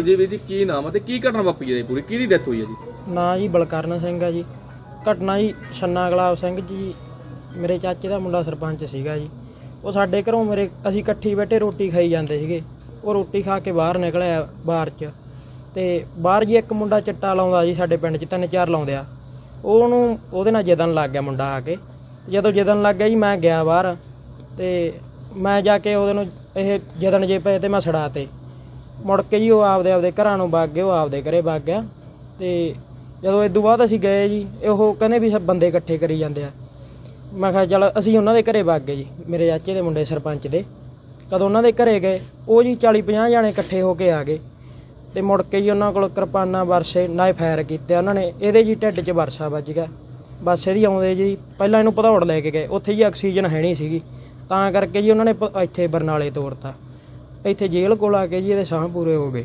ਜੀ ਵੀਰ ਜੀ ਕੀ ਨਾਮ ਹੈ ਤੇ ਕੀ ਘਟਨਾ ਵਾਪਰੀ ਹੈ ਜੀ ਪੂਰੀ? ਕਿਹਦੀ ਡੈਥ ਹੋਈ ਹੈ ਜੀ? ਨਾਂ ਜੀ, ਬਲਕਰਨ ਸਿੰਘ ਆ ਜੀ। ਘਟਨਾ ਜੀ ਛੰਨਾ ਗੁਲਾਬ ਸਿੰਘ ਜੀ, ਮੇਰੇ ਚਾਚੇ ਦਾ ਮੁੰਡਾ ਸਰਪੰਚ ਸੀਗਾ ਜੀ। ਉਹ ਸਾਡੇ ਘਰੋਂ ਮੇਰੇ, ਅਸੀਂ ਇਕੱਠੀ ਬੈਠੇ ਰੋਟੀ ਖਾਈ ਜਾਂਦੇ ਸੀਗੇ। ਉਹ ਰੋਟੀ ਖਾ ਕੇ ਬਾਹਰ ਨਿਕਲਿਆ ਬਾਹਰ 'ਚ। ਤੇ ਬਾਹਰ ਜੀ ਇੱਕ ਮੁੰਡਾ ਚਿੱਟਾ ਲਾਉਂਦਾ ਜੀ, ਸਾਡੇ ਪਿੰਡ 'ਚ ਤਿੰਨ ਚਾਰ ਲਾਉਂਦੇ ਆ। ਉਹ ਉਹਨੂੰ, ਉਹਦੇ ਨਾਲ ਜਦਨ ਲੱਗ ਗਿਆ ਮੁੰਡਾ ਆ ਕੇ। ਤੇ ਜਦੋਂ ਜਦਨ ਲੱਗ ਗਿਆ ਜੀ, ਮੈਂ ਗਿਆ ਬਾਹਰ। ਤੇ ਮੈਂ ਜਾ ਕੇ ਉਹਦੇ ਨੂੰ, ਇਹ ਜਦਨ ਜੇ ਪਏ ਤੇ ਮੈਂ ਛੜਾ ਤੇ ਮੁੜ ਕੇ ਜੀ ਉਹ ਆਪਦੇ ਆਪਦੇ ਘਰਾਂ ਨੂੰ ਵਗ ਗਏ, ਉਹ ਆਪਦੇ ਘਰੇ ਵਗ ਗਿਆ। ਤੇ ਜਦੋਂ ਇਸ ਤੋਂ ਬਾਅਦ ਅਸੀਂ ਗਏ ਜੀ, ਉਹ ਕਹਿੰਦੇ ਵੀ ਬੰਦੇ ਇਕੱਠੇ ਕਰੀ ਜਾਂਦੇ ਆ। ਮੈਂ ਕਿਹਾ ਚਲ ਅਸੀਂ ਉਹਨਾਂ ਦੇ ਘਰੇ ਵਗ ਗਏ ਜੀ, ਮੇਰੇ ਚਾਚੇ ਦੇ ਮੁੰਡੇ ਸਰਪੰਚ ਦੇ। ਕਦੋਂ ਉਹਨਾਂ ਦੇ ਘਰੇ ਗਏ, ਉਹ ਜੀ 40 50 ਜਾਣੇ ਇਕੱਠੇ ਹੋ ਕੇ ਆ ਗਏ। ਤੇ ਮੁੜ ਕੇ ਜੀ ਉਹਨਾਂ ਕੋਲ ਕਿਰਪਾਨਾਂ, ਵਰਸੇ ਨਾਇ ਫਾਇਰ ਕੀਤੇ ਉਹਨਾਂ ਨੇ। ਇਹਦੇ ਜੀ ਢਿੱਡ 'ਚ ਵਰਸਾ ਵੱਜ ਗਿਆ। ਬਸ ਇਹਦੀ ਆਉਂਦੇ ਜੀ, ਪਹਿਲਾਂ ਇਹਨੂੰ ਭਦੌੜ ਲੈ ਕੇ ਗਏ। ਉੱਥੇ ਜੀ ਆਕਸੀਜਨ ਹੈ ਨਹੀਂ ਸੀਗੀ। ਤਾਂ ਕਰਕੇ ਜੀ ਉਹਨਾਂ ਨੇ ਪ- ਇੱਥੇ ਬਰਨਾਲੇ ਤੋਰਤਾ। ਇੱਥੇ ਜੇਲ੍ਹ ਕੋਲ ਆ ਕੇ ਜੀ ਇਹਦੇ ਸਾਹ ਪੂਰੇ ਹੋ ਗਏ।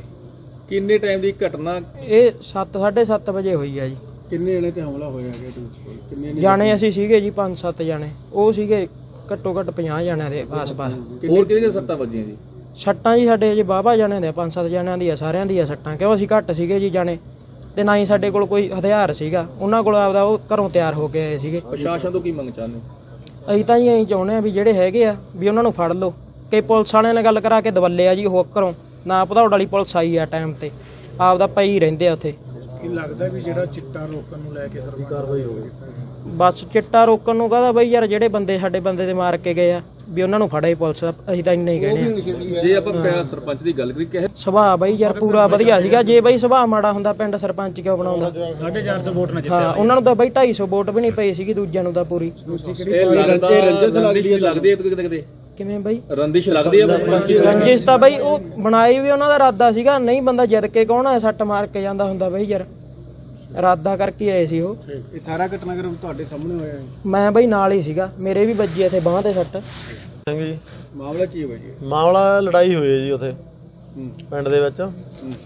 ਕਿੰਨੇ ਟਾਈਮ ਦੀ ਘਟਨਾ? ਇਹ 7 7:30 ਵਜੇ ਹੋਈ ਆ ਜੀ। ਕਿੰਨੇ ਜਣੇ ਤੇ ਹਮਲਾ ਹੋਇਆ ਹੈਗਾ ਤੁਸੀਂ ਕਿੰਨੇ ਨੇ ਜਾਣੇ ਅਸੀਂ ਸੀਗੇ ਜੀ 5-7 ਜਾਣੇ। ਉਹ ਸੀਗੇ ਘੱਟੋ ਘੱਟ 50 ਜਾਣਿਆਂ ਦੇ ਆਸ-ਪਾਸ। ਹੋਰ ਕਿਹਦੇ ਸੱਟਾਂ ਵੱਜੀਆਂ ਜੀ? ਸੱਟਾਂ ਜੀ ਸਾਡੇ ਜੀ ਬਾਬਾ ਜਾਣਿਆਂ ਦੇ 5-7 ਜਾਣਿਆਂ ਦੀਆਂ ਸਾਰਿਆਂ ਦੀਆਂ ਸੱਟਾਂ। ਕਿਉਂ ਅਸੀਂ ਘੱਟ ਸੀਗੇ ਜੀ ਜਾਣੇ? ਤੇ ਨਾ ਹੀ ਸਾਡੇ ਕੋਲ ਕੋਈ ਹਥਿਆਰ ਸੀਗਾ। ਉਹਨਾਂ ਕੋਲ ਆਪਦਾ ਉਹ ਘਰੋਂ ਤਿਆਰ ਹੋ ਕੇ ਆਏ ਸੀਗੇ। ਪ੍ਰਸ਼ਾਸਨ ਤੋਂ ਕੀ ਮੰਗ ਚਾਹੁੰਦੇ? ਅਸੀਂ ਤਾਂ ਜੀ ਅਸੀਂ ਚਾਹੁੰਦੇ ਆ ਵੀ ਜਿਹੜੇ ਹੈਗੇ ਆ ਵੀ ਉਹਨਾਂ ਨੂੰ ਫੜ ਲਓ। ਕਿ ਪੁਲਿਸ ਵਾਲਿਆਂ ਨਾਲ ਗੱਲ ਕਰਾ ਕੇ ਦਵੱਲੇ ਆ ਜੀ ਉਹ ਘਰੋਂ। ਨਾ ਭਦੌੜ ਵਾਲੀ ਪੁਲਿਸ ਆਈ ਆ ਟਾਈਮ ਤੇ। ਆਪਦਾ ਪਈ ਰਹਿੰਦੇ ਆ ਉੱਥੇ। ਕੀ ਲੱਗਦਾ ਵੀ ਜਿਹੜਾ ਚਿੱਟਾ ਰੋਕਣ ਨੂੰ ਲੈ ਕੇ ਸਰਕਾਰ ਕਾਰਵਾਈ ਹੋਵੇ ਬਸ ਚਿੱਟਾ ਰੋਕਣ ਨੂੰ ਕਹਦਾ ਬਈ ਯਾਰ ਜਿਹੜੇ ਬੰਦੇ ਸਾਡੇ ਬੰਦੇ ਦੇ ਮਾਰ ਕੇ ਗਏ ਆ ਵੀ ਉਹਨਾਂ ਨੂੰ ਫੜੇ ਪੁਲਿਸ। ਅਸੀਂ ਤਾਂ ਇੰਨੇ ਹੀ ਕਹਿੰਦੇ ਆ। ਜੇ ਆਪਾਂ ਪਿਆ ਸਰਪੰਚ ਦੀ ਗੱਲ ਕਰੀ ਕਿਹ ਸੁਭਾਅ ਬਈ ਯਾਰ ਪੂਰਾ ਵਧੀਆ ਸੀਗਾ। ਜੇ ਬਈ ਸੁਭਾਅ ਮਾੜਾ ਹੁੰਦਾ ਪਿੰਡ ਸਰਪੰਚ ਕਿਉਂ ਬਣਾਉਂਦਾ? 450 ਵੋਟ ਨਾਲ ਹਾਂ ਉਹਨਾਂ ਨੂੰ ਤਾਂ ਬਈ 250 ਵੋਟ ਵੀ ਨਹੀਂ ਪਈ ਸੀਗੀ ਦੂਜਿਆਂ ਨੂੰ ਤਾਂ ਪੂਰੀ। ਇਹ ਲੱਗਦਾ ਲੱਗਦੀ ਹੈ ਕਿਤੇ ਕਿਤੇ। ਕਿਵੇਂ ਬਈ? ਰੰਦਿਸ਼ ਲੱਗਦੀ ਹੈ ਸਰਪੰਚ ਦੀ? ਰੰਜਿਸ਼ ਤਾਂ ਬਈ ਉਹ ਬਣਾਈ ਵੀ ਉਹਨਾਂ ਦਾ ਇਰਾਦਾ ਸੀਗਾ ਨਹੀਂ ਬੰਦਾ ਜਿੱਦ ਕੇ ਕੌਣ ਹੈ ਸੱਟ ਮਾਰ ਕੇ ਜਾਂਦਾ ਹੁੰਦਾ ਬਈ ਯਾਰ। ਇਰਾਦਾ ਕਰਕੇ ਆਏ ਸੀ ਉਹ। ਇਹ ਸਾਰਾ ਘਟਨਾਕ੍ਰਮ ਤੁਹਾਡੇ ਸਾਹਮਣੇ ਹੋਇਆ ਹੈ? ਮੈਂ ਬਈ ਨਾਲ ਹੀ ਸੀਗਾ ਮੇਰੇ ਵੀ ਵੱਜੀ ਇੱਥੇ ਬਾਹਾਂ ਤੇ ਸੱਟ। ਸਿੰਘ ਜੀ। ਮਾਮਲਾ ਕੀ ਹੋਇਆ ਜੀ? ਮਾਮਲਾ ਲੜਾਈ ਹੋਈ ਹੈ ਜੀ ਉੱਥੇ ਪਿੰਡ ਦੇ ਵਿੱਚ।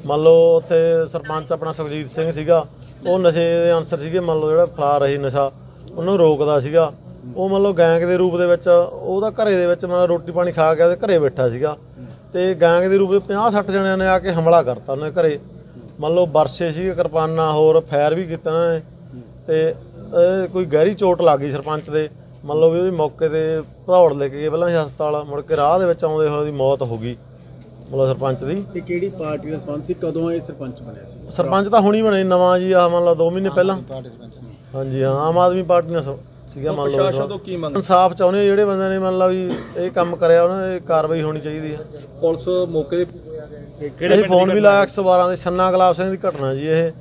ਮੰਨ ਲਓ ਉੱਥੇ ਸਰਪੰਚ ਆਪਣਾ ਸੁਖਜੀਤ ਸਿੰਘ ਸੀਗਾ ਉਹ ਨਸ਼ੇ ਦੇ ਅਨਸਰ ਸੀਗੇ ਮੰਨ ਲਓ ਜਿਹੜਾ ਫਲਾ ਰਹੀ ਨਸ਼ਾ ਉਹਨੂੰ ਰੋਕਦਾ ਸੀਗਾ। ਉਹ ਮੰਨ ਲਓ ਗੈਂਗ ਦੇ ਰੂਪ ਦੇ ਵਿੱਚ ਉਹਦਾ ਘਰੇ ਦੇ ਵਿੱਚ ਮੰਨ ਲਓ ਰੋਟੀ ਪਾਣੀ ਖਾ ਕੇ ਉਹਦੇ ਘਰੇ ਬੈਠਾ ਸੀਗਾ। ਤੇ ਗੈਂਗ ਦੇ ਰੂਪ ਵਿੱਚ 50 60 ਜਣਿਆਂ ਨੇ ਆ ਕੇ ਹਮਲਾ ਕਰਤਾ ਉਹਨੇ ਘਰੇ। ਮੰਨ ਲਓ ਵਰਸੇ ਸੀ ਕਿਰਪਾਨਾਂ ਹੋਰ ਫਾਇਰ ਵੀ ਕੀਤੇ ਉਹਨਾਂ ਨੇ। ਤੇ ਇਹ ਕੋਈ ਗਹਿਰੀ ਚੋਟ ਲੱਗ ਗਈ ਸਰਪੰਚ ਦੇ। ਮੰਨ ਲਓ ਵੀ ਉਹਦੀ ਮੌਕੇ ਤੇ ਭਦੌੜ ਲੈ ਕੇ ਗਏ। ਪਹਿਲਾਂ ਹਸਪਤਾਲ ਮੁੜ ਕੇ ਰਾਹ ਦੇ ਵਿੱਚ ਆਉਂਦੇ ਹੋਏ ਉਹਦੀ ਮੌਤ ਹੋ ਗਈ। ਮਤਲਬ ਸਰਪੰਚ ਦੀ। ਇਹ ਕਿਹੜੀ ਪਾਰਟੀ ਦਾ ਸਰਪੰਚ ਸੀ? ਕਦੋਂ ਇਹ ਸਰਪੰਚ ਬਣਿਆ ਸੀ? ਸਰਪੰਚ ਤਾਂ ਹੁਣੀ ਬਣੇ ਨਵਾਂ ਜੀ ਆ ਮੰਨ ਲਓ 2 ਮਹੀਨੇ ਪਹਿਲਾਂ। ਹਾਂਜੀ ਹਾਂ ਆਮ ਆਦਮੀ ਪਾਰਟੀ ਨਾਲ ਸ- ਸੀਗਾ ਮੰਨ ਪ੍ਰਸ਼ਾਸਨ ਲਓ ਤੋਂ ਕੀ ਮੰਗ? ਇਨਸਾਫ ਚਾਹੁੰਦੇ ਆ ਜਿਹੜੇ ਬੰਦੇ ਨੇ ਮੰਨ ਲਾ ਵੀ ਇਹ ਕੰਮ ਕਰਿਆ ਉਹਨਾਂ ਦੀ ਕਾਰਵਾਈ ਹੋਣੀ ਚਾਹੀਦੀ ਹੈ ਪੁਲਿਸ ਮੌਕੇ ਤੇ ਇਹ ਫੋਨ ਵੀ ਲਾਇਆ 112 ਦੇ ਛੰਨਾ ਗੁਲਾਬ ਸਿੰਘ ਦੀ ਘਟਨਾ ਜੀ ਇਹ।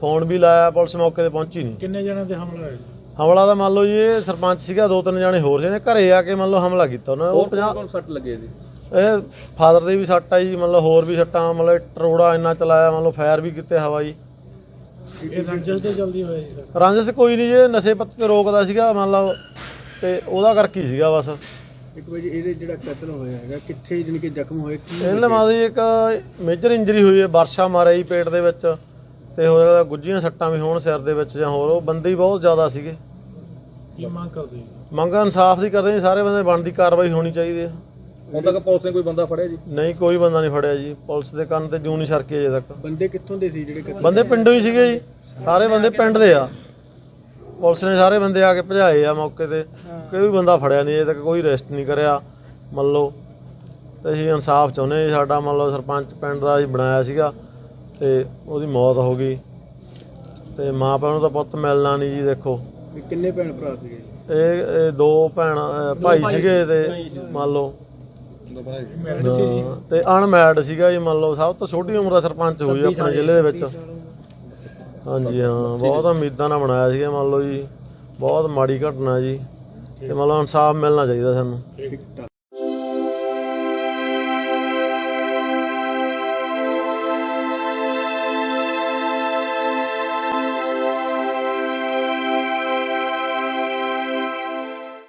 ਫੋਨ ਵੀ ਲਾਇਆ ਪੁਲਿਸ ਮੌਕੇ ਤੇ ਪਹੁੰਚੀ ਨਹੀਂ ਕਿੰਨੇ ਜਣਾਂ ਤੇ ਹਮਲਾ ਹੋਇਆ ਹਮਲਾ ਤਾਂ ਮੰਨ ਲਓ ਜੀ ਇਹ ਸਰਪੰਚ ਸੀਗਾ ਦੋ ਤਿੰਨ ਜਾਣੇ ਹੋਰ ਜਿਹਨੇ ਘਰੇ ਆ ਕੇ ਮੰਨ ਲਓ ਹਮਲਾ ਕੀਤਾ ਉਹਨਾਂ। ਉਹ ਹੋਰ 50 ਕੌਣ ਸੱਟ ਲੱਗੇ ਜੀ ਇਹ ਫਾਦਰ ਦੇ ਵੀ ਸੱਟ ਆ ਜੀ ਮਤਲਬ ਹੋਰ ਵੀ ਸੱਟਾਂ ਮਤਲਬ ਟਰੋੜਾ ਇੰਨਾ ਚਲਾਇਆ ਮਤਲਬ ਫਾਇਰ ਵੀ ਕੀਤੇ ਹਵਾਈ। ਇਹ ਰੰਜਸ ਤੇ ਜਲਦੀ ਹੋਇਆ ਜੀ ਰਾਂਝਸ ਕੋਈ ਨਹੀਂ ਜੇ ਨਸ਼ੇ ਪੱਤੇ ਤੇ ਰੋਕਦਾ ਸੀਗਾ ਮੰਨ ਲਓ ਤੇ ਉਹਦਾ ਕਰਕੇ ਹੀ ਸੀਗਾ ਬਸ। ਇੱਕ ਵਜੇ ਇਹਦੇ ਜਿਹੜਾ ਕਤਲ ਹੋਇਆ ਹੈਗਾ ਕਿੱਥੇ ਜਾਣੀ ਕਿ ਜ਼ਖਮ ਹੋਏ ਕੀ ਇਹਨੇ ਮਾਦੀ ਇੱਕ ਮੇਜਰ ਇੰਜਰੀ ਹੋਈ ਹੈ ਵਰਸ਼ਾ ਮਾਰਿਆ ਜੀ ਪੇਟ ਦੇ ਵਿੱਚ ਤੇ ਹੋ ਸਕਦਾ ਗੁੱਜੀਆਂ ਸੱਟਾਂ ਵੀ ਹੋਣ ਸਿਰ ਦੇ ਵਿੱਚ ਜਾਂ ਹੋਰ ਉਹ ਬੰਦੇ ਹੀ ਬਹੁਤ ਜ਼ਿਆਦਾ ਸੀਗੇ। ਕੀ ਮੰਗ ਕਰਦੇ ਮੰਗ ਇਨਸਾਫ ਦੀ ਕਰਦੇ ਜੀ ਸਾਰੇ ਬੰਦੇ ਬਣਦੀ ਕਾਰਵਾਈ ਹੋਣੀ ਚਾਹੀਦੀ ਹੈ। ਹੁਣ ਤੱਕ ਪੁਲਿਸ ਨੇ ਕੋਈ ਬੰਦਾ ਫੜਿਆ ਜੀ? ਨਹੀਂ ਕੋਈ ਬੰਦਾ ਨਹੀਂ ਫੜਿਆ ਜੀ। ਪੁਲਿਸ ਦੇ ਕੰਨ ਤੇ ਜੂੰ ਨਹੀਂ ਸਰਕੀ ਅਜੇ ਤੱਕ। ਬੰਦੇ ਕਿੱਥੋਂ ਦੇ ਸੀ ਜਿਹੜੇ ਕਤਲ ਬੰਦੇ ਪਿੰਡੋਂ ਹੀ ਸੀਗੇ ਜੀ। ਸਾਰੇ ਬੰਦੇ ਪਿੰਡ ਦੇ ਆ। ਪੁਲਿਸ ਨੇ ਸਾਰੇ ਬੰਦੇ ਆ ਕੇ ਭਜਾਏ ਆ ਮੌਕੇ ਤੇ। ਕੋਈ ਵੀ ਬੰਦਾ ਫੜਿਆ ਨਹੀਂ ਅਜੇ ਤੱਕ ਕੋਈ ਅਰੈਸਟ ਨਹੀਂ ਕਰਿਆ। ਮੰਨ ਲਓ ਤੇ ਅਸੀਂ ਇਨਸਾਫ ਚਾਹੁੰਦੇ ਜੀ ਸਾਡਾ ਮੰਨ ਲਓ ਸਰਪੰਚ ਪਿੰਡ ਦਾ ਅਸੀਂ ਬਣਾਇਆ ਸੀਗਾ ਤੇ ਉਹਦੀ ਮੌਤ ਹੋ ਗਈ। ਤੇ ਮਾਂ ਪਿਓ ਨੂੰ ਤਾਂ ਪੁੱਤ ਮਿਲਣਾ ਨਹੀਂ ਜੀ ਦੇਖੋ। ਕਿੰਨੇ ਭੈਣ ਭਰਾ ਸੀਗੇ? ਇਹ ਇਹ ਦੋ ਭੈਣ ਭਾਈ ਸੀਗੇ ਤੇ ਮੰਨ ਲਓ ਹਾਂ, ਤੇ ਅਨਮੈਰਿਡ ਸੀਗਾ ਜੀ ਮੰਨ ਲਓ ਸਭ ਤੋਂ ਛੋਟੀ ਉਮਰ ਦਾ ਸਰਪੰਚ ਹੋਈ ਆਪਣੇ ਜ਼ਿਲ੍ਹੇ ਦੇ ਵਿੱਚ। ਹਾਂਜੀ ਹਾਂ ਬਹੁਤ ਉਮੀਦਾਂ ਨਾਲ ਬਣਾਇਆ ਸੀਗਾ ਮੰਨ ਲਓ ਜੀ ਬਹੁਤ ਮਾੜੀ ਘਟਨਾ ਜੀ। ਤੇ ਮਤਲਬ ਇਨਸਾਫ ਮਿਲਣਾ ਚਾਹੀਦਾ ਸਾਨੂੰ।